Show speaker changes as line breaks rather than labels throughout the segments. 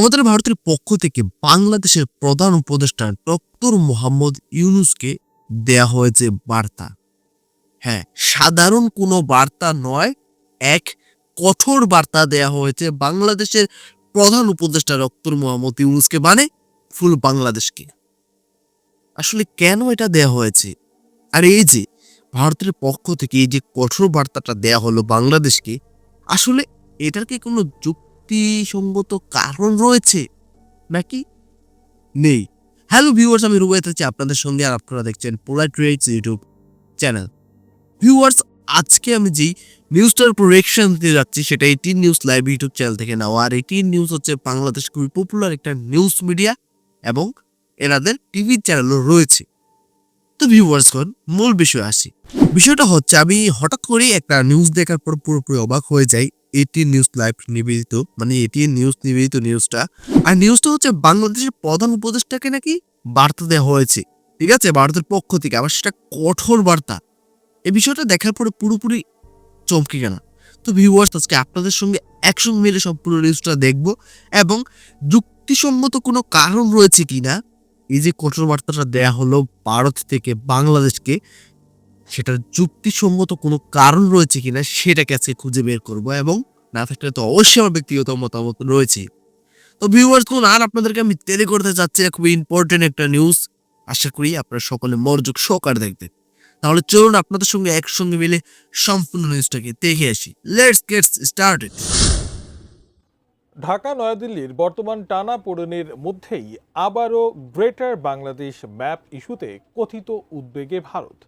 আমাদের ভারতের পক্ষ থেকে বাংলাদেশের প্রধান উপদেষ্টা ডক্টর মোহাম্মদ ইউনুসকে দেয়া হয়েছে বার্তা। হ্যাঁ সাধারণ কোনো বার্তা নয়, এক কঠোর বার্তা দেয়া হয়েছে বাংলাদেশের প্রধান উপদেষ্টা ডক্টর মোহাম্মদ ইউনুসকে মানে ফুল বাংলাদেশকে। আসলে কেন এটা দেয়া হয়েছে? আর এই যে ভারতের পক্ষ থেকে এই যে কঠোর বার্তাটা দেয়া হলো বাংলাদেশকে, আসলে এটার কি কোনো যুক্তিসঙ্গত কারণ রয়েছে। নাকি? নেই। হ্যালো ভিউয়ার্স আমি রুবাইত আছি আপনাদের সঙ্গে আর আপনারা দেখছেন polite rates YouTube channel viewers আজকে আমি যেই নিউজটার উপর রিয়েকশন দিতে যাচ্ছি, সেটা eighteen news live YouTube channel থেকে নেওয়া। আর এইটিন নিউজ হচ্ছে বাংলাদেশ খুবই পপুলার একটা নিউজ মিডিয়া এবং এনাদের টিভি চ্যানেলও রয়েছে। তো ভিউয়ার্সগণ মূল বিষয় আসি। বিষয়টা হচ্ছে, আমি হঠাৎ করেই একটা নিউজ দেখার পর পুরোপুরি অবাক হয়ে যাই। এটিএন নিউজ লাইভ নিবেদিত মানে এটিএন নিউজ নিবেদিত নিউজটা। আর নিউজটা হচ্ছে বাংলাদেশের প্রধান উপদেষ্টাকে নাকি বার্তা দেওয়া হয়েছে, ঠিক আছে? ভারতের পক্ষ থেকে। আবার সেটা কঠোর বার্তা। এই বিষয়টা দেখার পরে পুরোপুরি চমকে গেল তো ভিউয়ার্স আজকে আপনাদের সঙ্গে একসঙ্গে মিলে সম্পূর্ণ নিউজটা দেখব এবং যুক্তিসম্মত কোনো কারণ রয়েছে কিনা, এই যে কঠোর বার্তাটা দেয়া হলো ভারত থেকে বাংলাদেশকে সেটার যুক্তিসঙ্গত কোনো কারণ রয়েছে কিনা সেটাকে আজকে খুঁজে বের করব এবং না থাকলে তো অবশ্যই আমার ব্যক্তিগত মতামত রয়েছে। তো ভিউয়ার্স কোন আর আপনাদেরকে আমি দেরি করতে চাচ্ছি খুবই ইম্পর্টেন্ট একটা নিউজ আশা করি আপনারা সকলে মনোযোগ সহকার দেখবেন। তাহলে চলুন আপনাদের সঙ্গে একসঙ্গে মিলে সম্পূর্ণ নিউজটাকে দেখে আসি। লেটস গেট স্টার্টেড
ঢাকা, নয়াদিল্লির বর্তমান টানা পোড়েনের মধ্যেই আবারও গ্রেটার বাংলাদেশ ম্যাপ ইস্যুতে কথিত উদ্বেগে ভারত।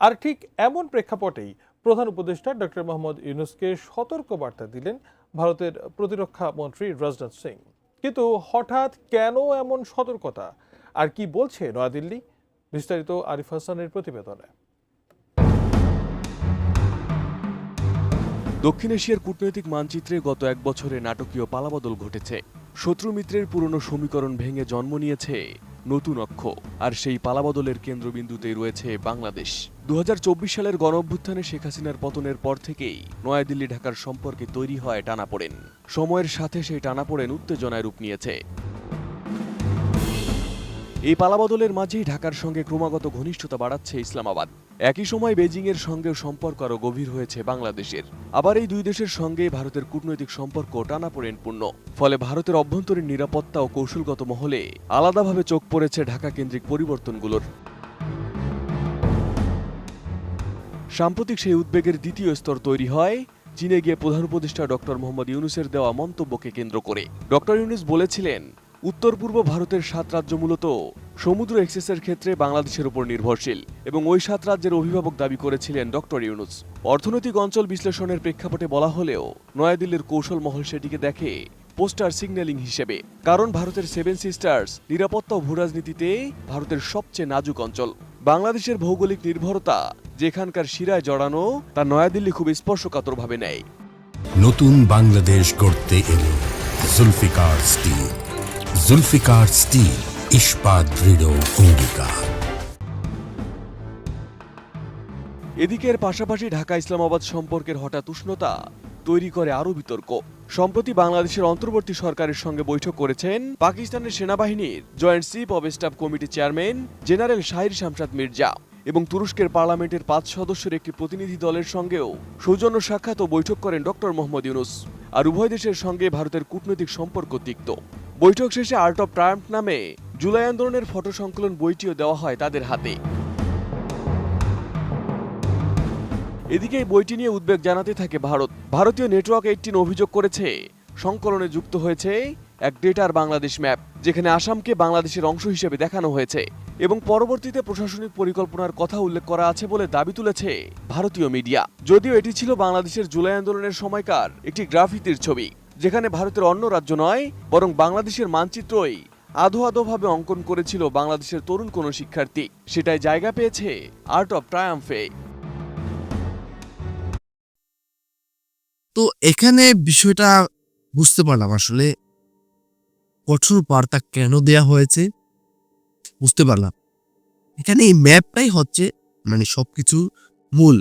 আর ঠিক এমন প্রেক্ষাপটেই প্রধান উপদেষ্টা ডক্টর মোহাম্মদ ইউনুসকে সতর্ক বার্তা দিলেন ভারতের প্রতিরক্ষা মন্ত্রী রাজনাথ সিং। কিন্তু হঠাৎ কেন এমন সতর্কতা? আর কি বলছে নয়াদিল্লি? বিস্তারিত আরিফ হাসানের প্রতিবেদনে।
দক্ষিণ এশিয়ার কূটনৈতিক মানচিত্রে গত এক বছরে নাটকীয় পালাবদল ঘটেছে। শত্রু মিত্রের পুরনো সমীকরণ ভেঙে জন্ম নিয়েছে। নতুন অক্ষ, আর সেই পালাবদলের কেন্দ্রবিন্দুতেই রয়েছে বাংলাদেশ। দু হাজার চব্বিশ সালের গণ অভ্যুত্থানে শেখ হাসিনার পতনের পর থেকেই নয়াদিল্লি ঢাকার সম্পর্কে তৈরি হয় টানাপোড়েন। সময়ের সাথে সেই টানাপোড়েন উত্তেজনায় রূপ নিয়েছে। এই পালাবদলের মাঝেই ঢাকার সঙ্গে ক্রমাগত ঘনিষ্ঠতা বাড়াচ্ছে ইসলামাবাদ। একই সময় বেজিংয়ের সঙ্গেও সম্পর্ক আরও গভীর হয়েছে বাংলাদেশের। আবার এই দুই দেশের সঙ্গে ভারতের কূটনৈতিক সম্পর্ক টানাপোড়েনপূর্ণ ফলে ভারতের অভ্যন্তরীণ নিরাপত্তা ও কৌশলগত মহলে আলাদাভাবে চোখ পড়েছে ঢাকা কেন্দ্রিক পরিবর্তনগুলোর। সাম্প্রতিক সেই উদ্বেগের দ্বিতীয় স্তর তৈরি হয়, চীনে গিয়ে প্রধান উপদেষ্টা ডক্টর মোহাম্মদ ইউনুসের দেওয়া মন্তব্যকে কেন্দ্র করে। ডক্টর ইউনুস বলেছিলেন উত্তর পূর্ব ভারতের সাত রাজ্য মূলত সমুদ্র এক্সেসের ক্ষেত্রে বাংলাদেশের উপর নির্ভরশীল এবং ওই সাত রাজ্যের অভিভাবক দাবি করেছিলেন ডক্টর ইউনুস। অর্থনৈতিক অঞ্চল বিশ্লেষণের প্রেক্ষাপটে বলা হলেও নয়াদিল্লির কৌশল মহল সেটিকে দেখে পোস্টার সিগন্যালিং হিসেবে, কারণ ভারতের সেভেন সিস্টার্স নিরাপত্তা ও ভূরাজনীতিতে ভারতের সবচেয়ে নাজুক অঞ্চল। বাংলাদেশের ভৌগোলিক নির্ভরতা যেখানকার শিরায় জড়ানো, তা নয়াদিল্লি খুব স্পর্শকাতরভাবে নেয়।
নতুন বাংলাদেশ গড়তে এলো জুলফিকার স্টিল। জুলফিকার স্টিল, ইস্পাত দৃঢ় অঙ্গীকার।
এদিকের পাশাপাশি ঢাকা ইসলামাবাদ সম্পর্কের হঠাৎ উষ্ণতা তৈরি করে আরও বিতর্ক। সম্প্রতি বাংলাদেশের অন্তর্বর্তী সরকারের সঙ্গে বৈঠক করেছেন পাকিস্তানের সেনাবাহিনীর joint chief of staff committee chairman general Shahir Shamshad Mirza এবং তুরস্কের পার্লামেন্টের পাঁচ সদস্যের একটি প্রতিনিধি দলের সঙ্গেও সৌজন্য সাক্ষাৎ ও বৈঠক করেন ডক্টর মোহাম্মদ ইউনুস। আর উভয় দেশের সঙ্গে ভারতের কূটনৈতিক সম্পর্ক তিক্ত। বৈঠক শেষে আর্ট অফ ট্রায়াম্প নামে জুলাই আন্দোলনের ফটো সংকলন বইটিও দেওয়া হয় তাদের হাতে। এদিকে এই বইটি নিয়ে উদ্বেগ জানাতে থাকে ভারত। ভারতীয় নেটওয়ার্ক এইটিন অভিযোগ করেছে, সংকলনে যুক্ত হয়েছে এক ডেটার বাংলাদেশ ম্যাপ, যেখানে আসামকে বাংলাদেশের অংশ হিসেবে দেখানো হয়েছে এবং পরবর্তীতে প্রশাসনিক পরিকল্পনার কথা উল্লেখ করা আছে বলে দাবি তুলেছে ভারতীয় মিডিয়া। যদিও এটি ছিল বাংলাদেশের জুলাই আন্দোলনের সময়কার একটি গ্রাফিতির ছবি। যেখানে ভারতের অন্য রাজ্য নয়, বরং বাংলাদেশের মানচিত্রই আধো আধোভাবে অঙ্কন করেছিল বাংলাদেশের তরুণ কোনো শিক্ষার্থী। সেটাই জায়গা পেয়েছে আর্ট অফ ট্রায়াম্ফে
তো এখানে বিষয়টা বুঝতে পারলাম আসলে কঠোর বার্তা কেন দেয়া হয়েছে, বুঝতে পারলাম। এখানে এই ম্যাপটাই হচ্ছে মানে সবকিছু মূল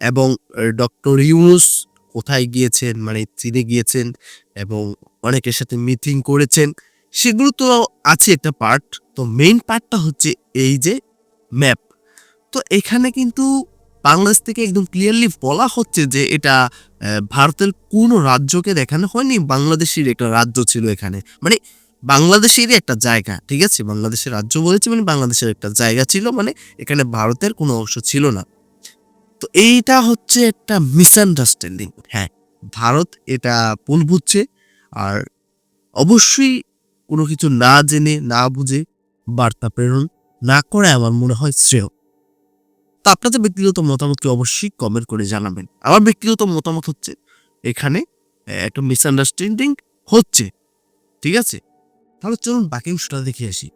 এবং ডক্টর ইউনুস কোথায় গিয়েছেন মানে চীনে গিয়েছেন এবং অনেকের সাথে মিটিং করেছেন, সেগুলো তো আছে একটা পার্ট তো মেইন পার্টটা হচ্ছে এই যে ম্যাপ তো এখানে কিন্তু বাংলাদেশ থেকে একদম ক্লিয়ারলি বলা হচ্ছে যে এটা ভারতের কোন রাজ্যকে দেখানো হয়নি, বাংলাদেশের একটা রাজ্য ছিল এখানে। মানে বাংলাদেশেরই একটা জায়গা, ঠিক আছে? বাংলাদেশের রাজ্য বলেছে মানে বাংলাদেশের একটা জায়গা ছিল মানে এখানে ভারতের কোনো অংশ ছিল না। তো এইটা হচ্ছে একটা মিসআন্ডারস্ট্যান্ডিং হ্যাঁ ভারত এটা ভুল বুঝছে আর অবশ্যই কোনো কিছু না জেনে, না বুঝে বার্তা প্রেরণ না করে আমার মনে হয় শ্রেয়। তা আপনাদের ব্যক্তিগত মতামতকে অবশ্যই কমেন্ট করে জানাবেন। আমার ব্যক্তিগত মতামত হচ্ছে এখানে একটা মিসআন্ডারস্ট্যান্ডিং হচ্ছে। ঠিক আছে? তাহলে চলুন বাকি অংশটা দেখে আসি।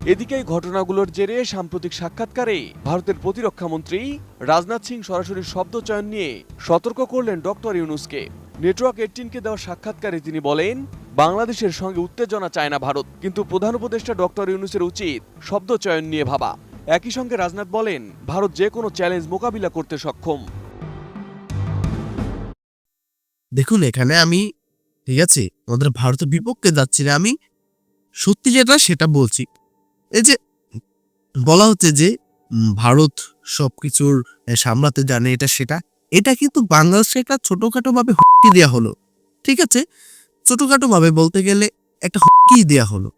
এদিকে এই ঘটনাগুলোর জেরে সাম্প্রতিক সাক্ষাৎকারে ভারতের প্রতিরক্ষা মন্ত্রী রাজনাথ সিং সরাসরি শব্দ চয়ন নিয়ে সতর্ক করলেন ডক্টর ইউনুসকে। নেটওয়ার্ক এইটিনকে দেওয়া সাক্ষাৎকারে তিনি বলেন, বাংলাদেশের সঙ্গে উত্তেজনা চায় না ভারত, কিন্তু প্রধান উপদেষ্টা ডক্টর ইউনুসের উচিত শব্দ চয়ন নিয়ে ভাবা। একই সঙ্গে রাজনাথ বলেন, ভারত যে কোনো চ্যালেঞ্জ মোকাবিলা করতে সক্ষম।
দেখুন, এখানে আমি, ঠিক আছে, আমাদের ভারতের বিপক্ষে যাচ্ছি না আমি। সত্যি যেটা, সেটা বলছি। এই যে বলা হচ্ছে যে ভারত সবকিছুর আহ, সামলাতে জানে এটা সেটা। এটা কিন্তু বাংলাদেশে একটা ছোটখাটো ভাবে হুমকি দেওয়া হলো ঠিক আছে? ছোটখাটো ভাবে বলতে গেলে একটা হুমকি দেওয়া হলো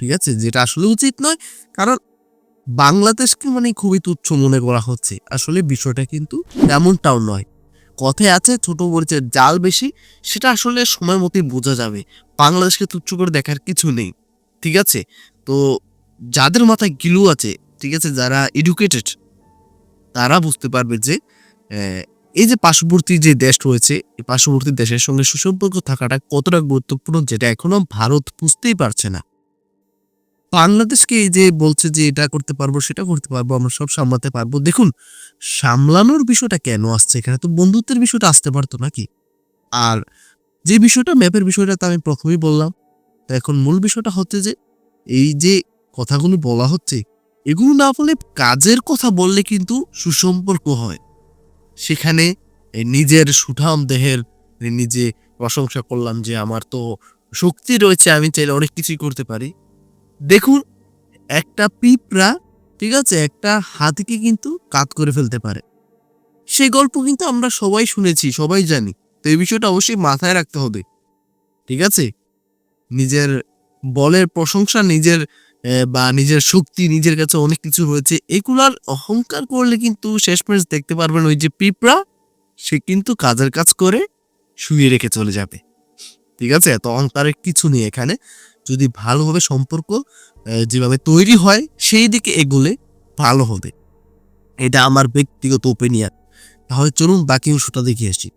ঠিক আছে? যেটা আসলে উচিত নয় কারণ বাংলাদেশকে মানে খুবই তুচ্ছ মনে করা হচ্ছে। আসলে বিষয়টা কিন্তু তেমনটাও নয়। কথায় আছে ছোট মরিচের জাল বেশি সেটা আসলে সময় মতোই বোঝা যাবে। বাংলাদেশকে তুচ্ছ করে দেখার কিছু নেই ঠিক আছে? তো যাদের মাথায় গিলু আছে, ঠিক আছে, যারা এডুকেটেড তারা বুঝতে পারবে যে এই যে পার্শ্ববর্তী যে দেশ রয়েছে, এই পার্শ্ববর্তী দেশের সঙ্গে সুসম্পর্ক থাকাটা কতটা গুরুত্বপূর্ণ যেটা এখনও ভারত বুঝতেই পারছে না। বাংলাদেশকে এই যে বলছে যে এটা করতে পারব, সেটা করতে পারব, আমরা সব সামলাতে পারব। দেখুন, সামলানোর বিষয়টা কেন আসছে? এখানে তো বন্ধুত্বের বিষয়টা আসতে পারতো নাকি? আর যে বিষয়টা ম্যাপের বিষয়টা তো আমি প্রথমেই বললাম। এখন মূল বিষয়টা হচ্ছে যে, এই যে কথাগুলো বলা হচ্ছে, এগুলো না বলে কাজের কথা বললে কিন্তু সুসম্পর্ক হয়। সেখানে নিজের সুঠাম দেহের নিজে প্রশংসা করলাম যে আমার তো শক্তি রয়েছে, আমি চাইলে অনেক কিছুই করতে পারি। দেখুন, একটা পিঁপড়া, ঠিক আছে, একটা হাতিকে কিন্তু কাত করে ফেলতে পারে। সেই গল্প কিন্তু আমরা সবাই শুনেছি, সবাই জানি। তো এই বিষয়টা অবশ্যই মাথায় রাখতে হবে, ঠিক আছে? নিজের বলের প্রশংসা, নিজের বা নিজের শক্তি, নিজের কাছে অনেক কিছু রয়েছে, এগুলার অহংকার করলে কিন্তু শেষ শেষমেশ দেখতে পারবেন ওই যে পিঁপড়া, সে কিন্তু কাজের কাজ করে শুয়ে রেখে চলে যাবে। ঠিক আছে? এত অহংকারের কিছু নেই এখানে। যদি ভালোভাবে সম্পর্ক যেভাবে তৈরি হয়, সেই দিকে এগুলে ভালো হবে। এটা আমার ব্যক্তিগত ওপিনিয়ন তাহলে চলুন বাকি অংশটা দেখে আসি।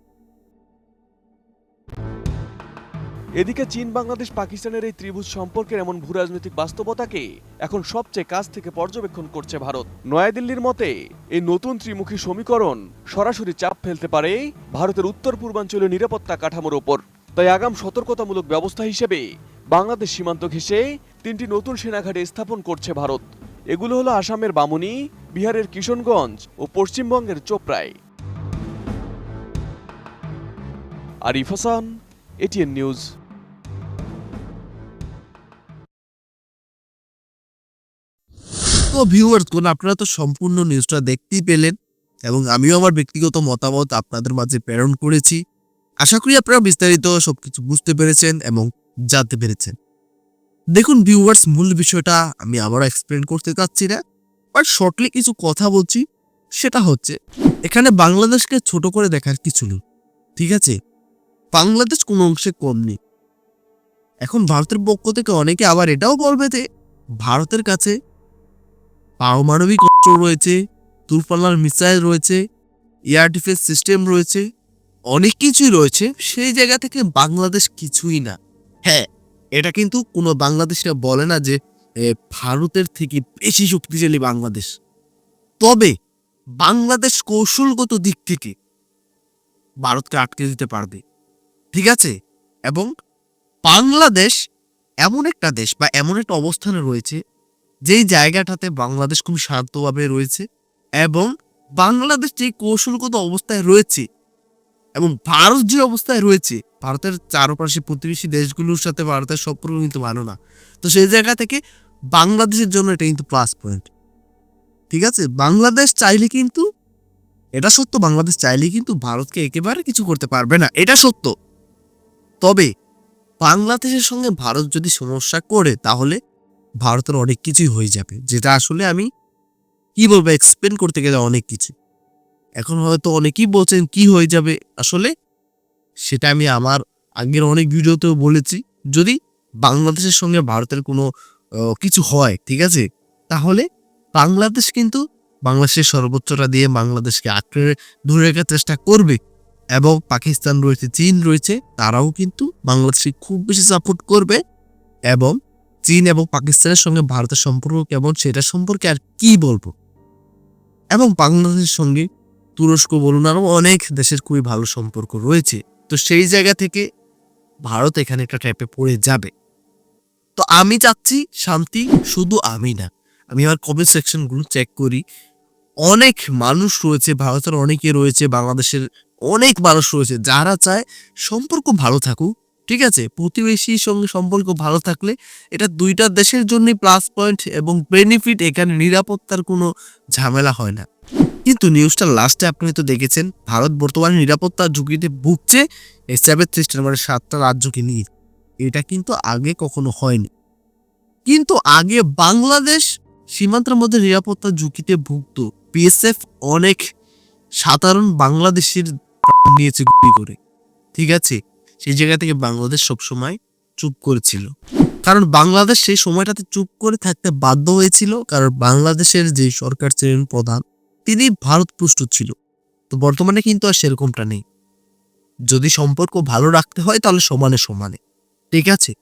এদিকে চীন, বাংলাদেশ, পাকিস্তানের এই ত্রিভুজ সম্পর্কের এমন ভূরাজনৈতিক বাস্তবতাকে এখন সবচেয়ে কাছ থেকে পর্যবেক্ষণ করছে ভারত। নয়াদিল্লির মতে, এই নতুন ত্রিমুখী সমীকরণ সরাসরি চাপ ফেলতে পারে ভারতের উত্তর পূর্বাঞ্চলীয় নিরাপত্তা কাঠামোর ওপর। তাই আগাম সতর্কতামূলক ব্যবস্থা হিসেবে বাংলাদেশ সীমান্ত ঘেঁষে তিনটি নতুন সেনাঘাটে স্থাপন করছে ভারত। এগুলো হলো আসামের বামুনি, বিহারের কিশনগঞ্জ ও পশ্চিমবঙ্গের চোপড়ায়। Arif Hasan ATN news.
তো ভিউয়ার্স কোন? আপনারা তো সম্পূর্ণ নিউজটা দেখতেই পেলেন এবং আমিও আমার ব্যক্তিগত মতামত আপনাদের মাঝে প্রেরণ করেছি। আশা করি আপনারা বিস্তারিত সবকিছু বুঝতে পেরেছেন এবং জানতে পেরেছেন। দেখুন ভিউয়ার্স মূল বিষয়টা আমি আবারও এক্সপ্লেন করতে চাচ্ছি না বাট শর্টলি কিছু কথা বলছি। সেটা হচ্ছে, এখানে বাংলাদেশকে ছোট করে দেখার কিছু নেই, ঠিক আছে? বাংলাদেশ কোনো অংশে কম নেই। এখন ভারতের পক্ষ থেকে অনেকে আবার এটাও বলবে যে, ভারতের কাছে পারমাণবিক অস্ত্র রয়েছে, দূরপাল্লার মিসাইল রয়েছে, এয়ার ডিফেন্স সিস্টেম রয়েছে, অনেক কিছুই রয়েছে। সেই জায়গা থেকে বাংলাদেশ কিছুই না। হ্যাঁ এটা কিন্তু কোনো বাংলাদেশিরা বলে না যে ভারতের থেকে বেশি শক্তিশালী বাংলাদেশ। তবে বাংলাদেশ কৌশলগত দিক থেকে ভারতকে আটকে দিতে পারবে। ঠিক আছে? এবং বাংলাদেশ এমন একটা দেশ বা এমন একটা অবস্থানে রয়েছে যেই জায়গাটাতে বাংলাদেশ খুব শান্তভাবে রয়েছে এবং বাংলাদেশ যে কৌশলগত অবস্থায় রয়েছে এবং ভারত যে অবস্থায় রয়েছে, ভারতের চারপাশে প্রতিবেশী দেশগুলোর সাথে ভারতের সম্পর্ক কিন্তু ভালো না। তো সেই জায়গা থেকে বাংলাদেশের জন্য এটা কিন্তু প্লাস পয়েন্ট ঠিক আছে? বাংলাদেশ চাইলে কিন্তু, এটা সত্য, বাংলাদেশ চাইলে কিন্তু ভারতকে একেবারে কিছু করতে পারবে না, এটা সত্য। তবে বাংলাদেশের সঙ্গে ভারত যদি সমস্যা করে, তাহলে ভারতের অনেক কিছুই হয়ে যাবে। যেটা আসলে আমি কি বলব এক্সপ্লেন করতে গেলে অনেক কিছু। এখন হয়তো অনেকেই বলছেন, কি হয়ে যাবে? আসলে সেটা আমি আমার আগের অনেক ভিডিওতেও বলেছি। যদি বাংলাদেশের সঙ্গে ভারতের কোনো কিছু হয়, ঠিক আছে? তাহলে বাংলাদেশ কিন্তু বাংলাদেশের সর্বোচ্চটা দিয়ে বাংলাদেশকে আঁকড়ে ধরে রাখার চেষ্টা করবে। এবং পাকিস্তান রয়েছে, চীন রয়েছে, তারাও কিন্তু বাংলাদেশকে খুব বেশি সাপোর্ট করবে। এবং চীন এবং পাকিস্তানের সঙ্গে ভারতের সম্পর্ক কেমন সেটা সম্পর্কে আর কি বলব? এবং বাংলাদেশের সঙ্গে তুরস্ক বলুন আরও অনেক দেশের খুবই ভালো সম্পর্ক রয়েছে। তো সেই জায়গা থেকে ভারত এখানে একটা ট্র্যাপে পড়ে যাবে। তো আমি চাচ্ছি শান্তি শুধু আমি না, আমি আমার কমেন্ট সেকশনগুলো চেক করি। অনেক মানুষ রয়েছে, ভারতের অনেকে রয়েছে, বাংলাদেশের অনেক মানুষ রয়েছে যারা চায় সম্পর্ক ভালো থাকুক ঠিক আছে? প্রতিবেশীর সঙ্গে সম্পর্ক ভালো থাকলে এটা দুইটা দেশের জন্যই প্লাস পয়েন্ট এবং বেনিফিট এখানে নিরাপত্তার কোনো ঝামেলা হয় না। কিন্তু নিউজটা লাস্টে আপনি তো দেখেছেন, ভারত বর্তমানে নিরাপত্তার ঝুঁকিতে ভুগছে সেভেন সিস্টেম মানে সাতটা রাজ্যকে নিয়ে। এটা কিন্তু আগে কখনো হয়নি। কিন্তু আগে বাংলাদেশ সীমান্তের মধ্যে নিরাপত্তার ঝুঁকিতে ভুগত। বিএসএফ অনেক সাধারণ বাংলাদেশের নিয়েছে গুলি করে। ঠিক আছে? সেই জায়গা থেকে বাংলাদেশ সবসময় চুপ করেছিল। কারণ বাংলাদেশ সেই সময়টাতে চুপ করে থাকতে বাধ্য হয়েছিল, কারণ বাংলাদেশের যে সরকার ছিলেন প্রধান, তিনি ভারত প্রস্তুত ছিল। তো বর্তমানে কিন্তু আর সেরকমটা নেই। যদি সম্পর্ক ভালো রাখতে হয় তাহলে সমানে সমানে। ঠিক আছে,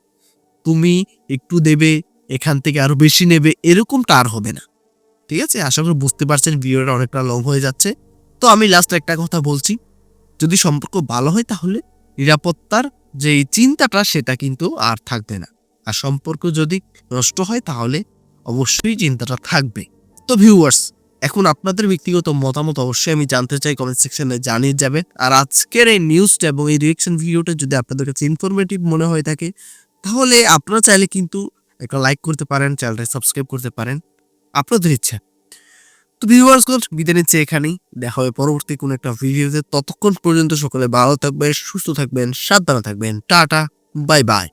তুমি একটু দেবে, এখান থেকে আরও বেশি নেবে, এরকমটা আর হবে না। ঠিক আছে, আশা করি বুঝতে পারছেন, ভিডিওটা অনেকটা লং হয়ে যাচ্ছে। তো আমি লাস্ট একটা কথা বলছি, যদি সম্পর্ক ভালো হয় তাহলে নিরাপত্তার যে চিন্তাটা, সেটা কিন্তু আর থাকবে না। আর সম্পর্ক যদি নষ্ট হয়, তাহলে অবশ্যই চিন্তাটা থাকবে। তো ভিউয়ার্স এখন আপনাদের ব্যক্তিগত মতামত অবশ্যই আমি জানতে চাই কমেন্ট সেকশনে জানিয়ে যাবেন। আর আজকের এই নিউজটা এবং এই রিয়েকশন ভিডিওটা যদি আপনাদের কাছে ইনফরমেটিভ মনে হয়ে থাকে, তাহলে আপনারা চাইলে কিন্তু একটা লাইক করতে পারেন চ্যানেলটা সাবস্ক্রাইব করতে পারেন। আপনাদের ইচ্ছা। তো ভিউয়ার্স বিদায় নিচ্ছে এখানেই। দেখা হবে পরবর্তী কোনো একটা ভিডিওতে ততক্ষণ পর্যন্ত সকলে ভালো থাকবেন, সুস্থ থাকবেন, সাবধানে থাকবেন। Tata bye bye